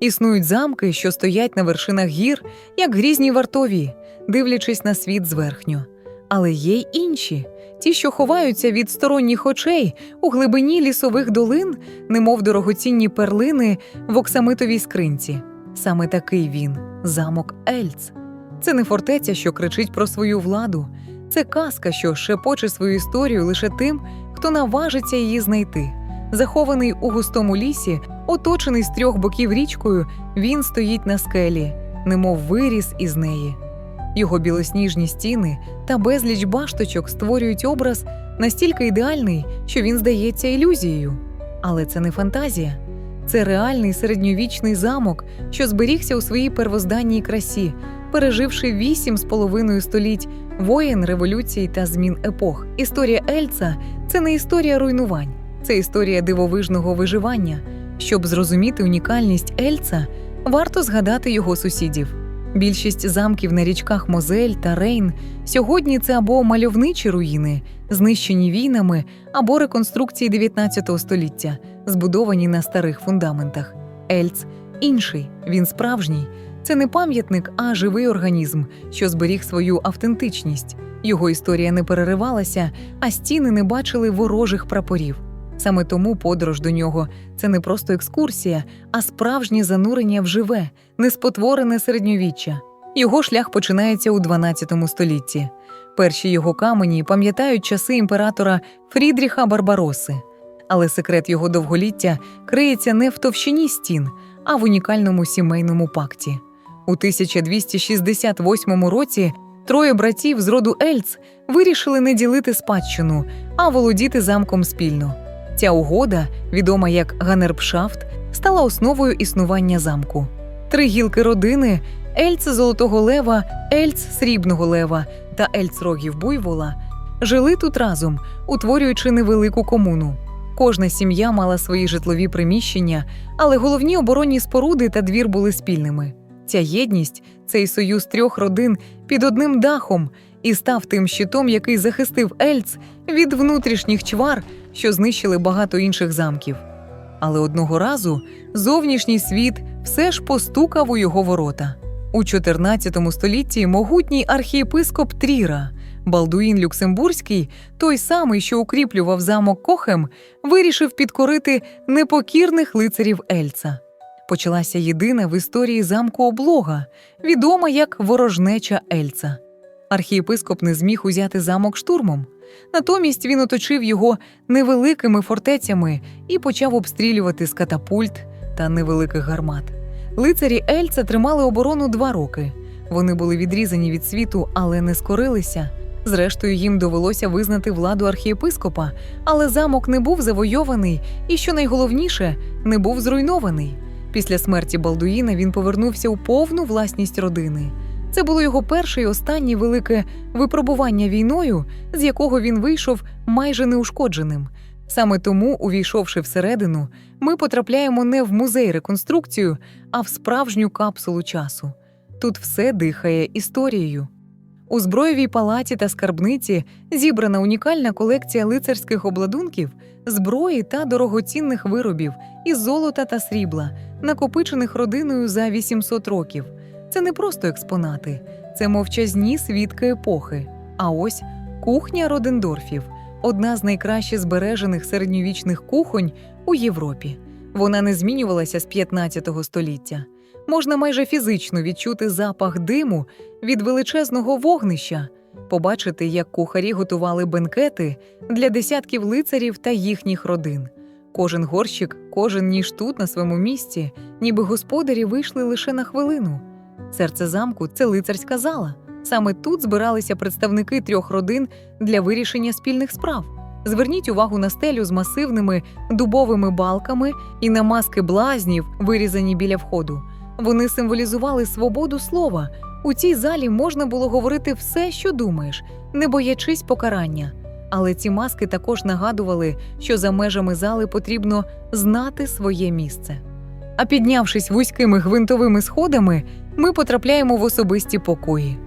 Існують замки, що стоять на вершинах гір, як грізні вартові, дивлячись на світ зверхньо. Але є й інші, ті, що ховаються від сторонніх очей у глибині лісових долин, немов дорогоцінні перлини в оксамитовій скринці. Саме такий він замок Ельц. Це не фортеця, що кричить про свою владу, це казка, що шепоче свою історію лише тим, хто наважиться її знайти. Захований у густому лісі, оточений з трьох боків річкою, він стоїть на скелі, немов виріс із неї. Його білосніжні стіни та безліч башточок створюють образ настільки ідеальний, що він здається ілюзією. Але це не фантазія, це реальний середньовічний замок, що зберігся у своїй первозданній красі, переживши вісім з половиною століть воєн, революцій та змін епох. Історія Ельца це не історія руйнувань, це історія дивовижного виживання. Щоб зрозуміти унікальність Ельца, варто згадати його сусідів. Більшість замків на річках Мозель та Рейн сьогодні це або мальовничі руїни, знищені війнами, або реконструкції 19 століття, збудовані на старих фундаментах. Ельц інший, він справжній. Це не пам'ятник, а живий організм, що зберіг свою автентичність. Його історія не переривалася, а стіни не бачили ворожих прапорів. Саме тому подорож до нього це не просто екскурсія, а справжнє занурення в живе, неспотворене середньовіччя. Його шлях починається у 12 столітті. Перші його камені пам'ятають часи імператора Фрідріха Барбароси. Але секрет його довголіття криється не в товщині стін, а в унікальному сімейному пакті. У 1268 році троє братів з роду Ельц вирішили не ділити спадщину, а володіти замком спільно. Ця угода, відома як Ганербшафт, стала основою існування замку. Три гілки родини Ельц Золотого Лева, Ельц Срібного Лева та Ельц Рогів Буйвола жили тут разом, утворюючи невелику комуну. Кожна сім'я мала свої житлові приміщення, але головні оборонні споруди та двір були спільними. Ця єдність, цей союз трьох родин під одним дахом і став тим щитом, який захистив Ельц від внутрішніх чвар, що знищили багато інших замків. Але одного разу зовнішній світ все ж постукав у його ворота. У 14 столітті могутній архієпископ Тріра, Балдуїн Люксембурзький, той самий, що укріплював замок Кохем, вирішив підкорити непокірних лицарів Ельца. Почалася єдина в історії замку облога, відома як ворожнеча Ельца. Архієпископ не зміг узяти замок штурмом. Натомість він оточив його невеликими фортецями і почав обстрілювати з катапульт та невеликих гармат. Лицарі Ельца тримали оборону два роки. Вони були відрізані від світу, але не скорилися. Зрештою, їм довелося визнати владу архієпископа, але замок не був завойований і, що найголовніше, не був зруйнований. Після смерті Балдуїна він повернувся у повну власність родини. Це було його перше і останнє велике випробування війною, з якого він вийшов майже неушкодженим. Саме тому, увійшовши всередину, ми потрапляємо не в музей реконструкцію, а в справжню капсулу часу. Тут все дихає історією. У зброєвій палаті та скарбниці зібрана унікальна колекція лицарських обладунків, зброї та дорогоцінних виробів із золота та срібла, накопичених родиною за 800 років. Це не просто експонати, це мовчазні свідки епохи. А ось кухня Родендорфів одна з найкраще збережених середньовічних кухонь у Європі. Вона не змінювалася з 15 століття. Можна майже фізично відчути запах диму від величезного вогнища, побачити, як кухарі готували бенкети для десятків лицарів та їхніх родин. Кожен горщик, кожен ніж тут на своєму місці, ніби господарі вийшли лише на хвилину. Серце замку це лицарська зала. Саме тут збиралися представники трьох родин для вирішення спільних справ. Зверніть увагу на стелю з масивними дубовими балками і на маски блазнів, вирізані біля входу. Вони символізували свободу слова. У цій залі можна було говорити все, що думаєш, не боячись покарання. Але ці маски також нагадували, що за межами зали потрібно знати своє місце. А піднявшись вузькими гвинтовими сходами, ми потрапляємо в особисті покої.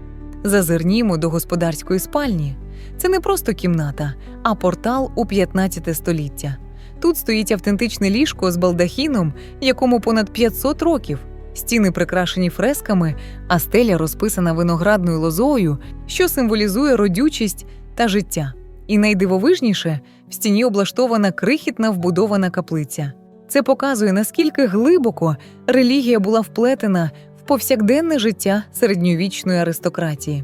Зазирнімо до господарської спальні. Це не просто кімната, а портал у 15 століття. Тут стоїть автентичне ліжко з балдахіном, якому понад 500 років. Стіни прикрашені фресками, а стеля розписана виноградною лозою, що символізує родючість та життя. І найдивовижніше в стіні облаштована крихітна вбудована каплиця. Це показує, наскільки глибоко релігія була вплетена повсякденне життя середньовічної аристократії.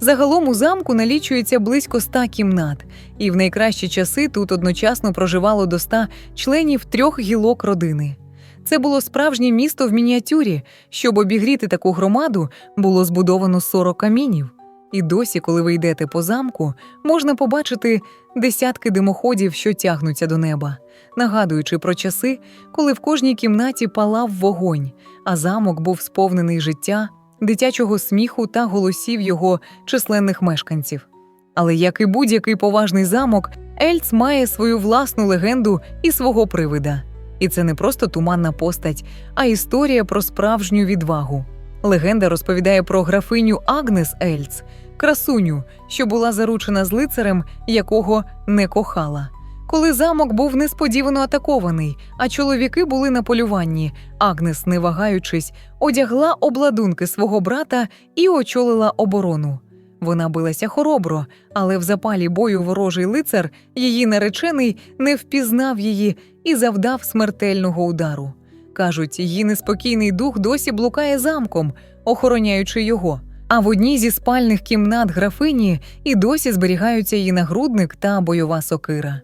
Загалом у замку налічується близько ста кімнат, і в найкращі часи тут одночасно проживало до ста членів трьох гілок родини. Це було справжнє місто в мініатюрі. Щоб обігріти таку громаду, було збудовано 40 камінів. І досі, коли ви йдете по замку, можна побачити десятки димоходів, що тягнуться до неба, нагадуючи про часи, коли в кожній кімнаті палав вогонь, а замок був сповнений життя, дитячого сміху та голосів його численних мешканців. Але як і будь-який поважний замок, Ельц має свою власну легенду і свого привида. І це не просто туманна постать, а історія про справжню відвагу. Легенда розповідає про графиню Агнес Ельц, красуню, що була заручена з лицарем, якого не кохала. Коли замок був несподівано атакований, а чоловіки були на полюванні, Агнес, не вагаючись, одягла обладунки свого брата і очолила оборону. Вона билася хоробро, але в запалі бою ворожий лицар, її наречений, не впізнав її і завдав смертельного удару. Кажуть, її неспокійний дух досі блукає замком, охороняючи його. А в одній зі спальних кімнат графині і досі зберігаються її нагрудник та бойова сокира,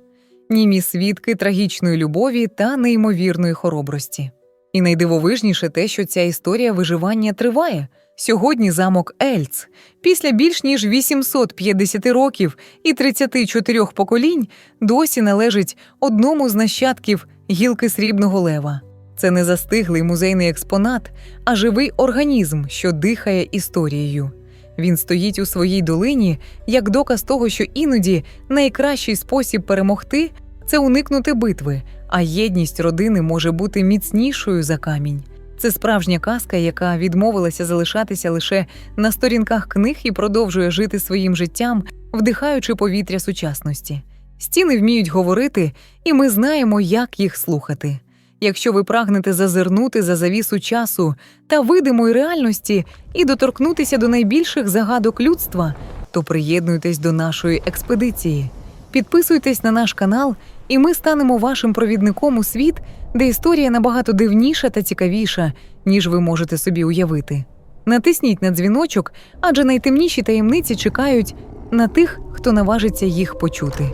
німі свідки трагічної любові та неймовірної хоробрості. І найдивовижніше те, що ця історія виживання триває. Сьогодні замок Ельц, після більш ніж 850 років і 34 поколінь, досі належить одному з нащадків гілки срібного лева. Це не застиглий музейний експонат, а живий організм, що дихає історією. Він стоїть у своїй долині як доказ того, що іноді найкращий спосіб перемогти це уникнути битви, а єдність родини може бути міцнішою за камінь. Це справжня казка, яка відмовилася залишатися лише на сторінках книг і продовжує жити своїм життям, вдихаючи повітря сучасності. Стіни вміють говорити, і ми знаємо, як їх слухати. Якщо ви прагнете зазирнути за завісу часу та видимої реальності і доторкнутися до найбільших загадок людства, то приєднуйтесь до нашої експедиції. Підписуйтесь на наш канал, і ми станемо вашим провідником у світ, де історія набагато дивніша та цікавіша, ніж ви можете собі уявити. Натисніть на дзвіночок, адже найтемніші таємниці чекають на тих, хто наважиться їх почути.